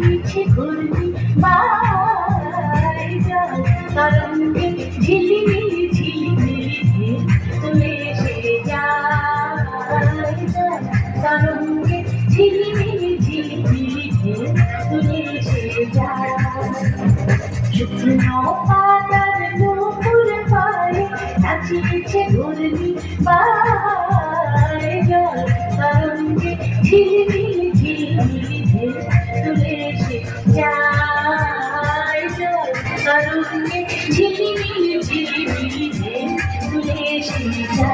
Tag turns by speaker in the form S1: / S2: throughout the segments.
S1: মিছে ঘুরবি বাই তরঙ্গে ঝিলিমিলি ঝিলিমিলি তুলে সে যায়। তরঙ্গে ঝিলিমিলি ঝিলিমিলি তুলে সে যায়। শুকনো পাতার নুপুর পায়ে নাচিয়েছে ঘুরবি বাই তরঙ্গে ঝিলিমিলি Thank you.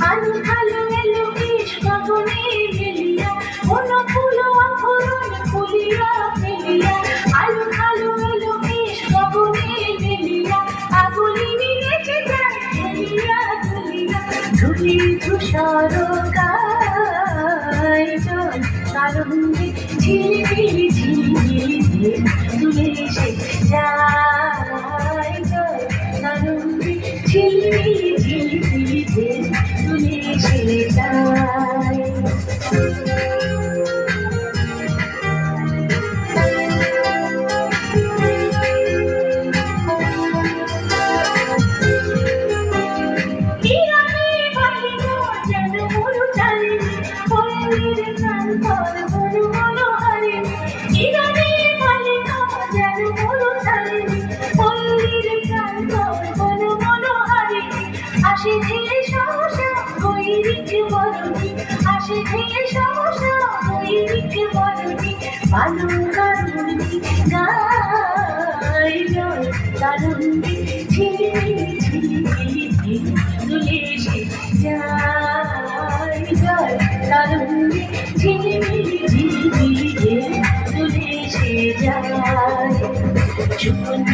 S1: I'm তরকায় জল কারণে ঝিলিমিলি ঝিলিমিলি দিন তুলে এসে যায় জল কারণে ঝিলিমিলি শিখিয়ে সমস্যা বৈদিকে বড়টি পালন কারণটি গাই জল কারণটি ছিলি ছিলি ছিলি ছিলি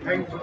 S1: থ্যাংক ইউ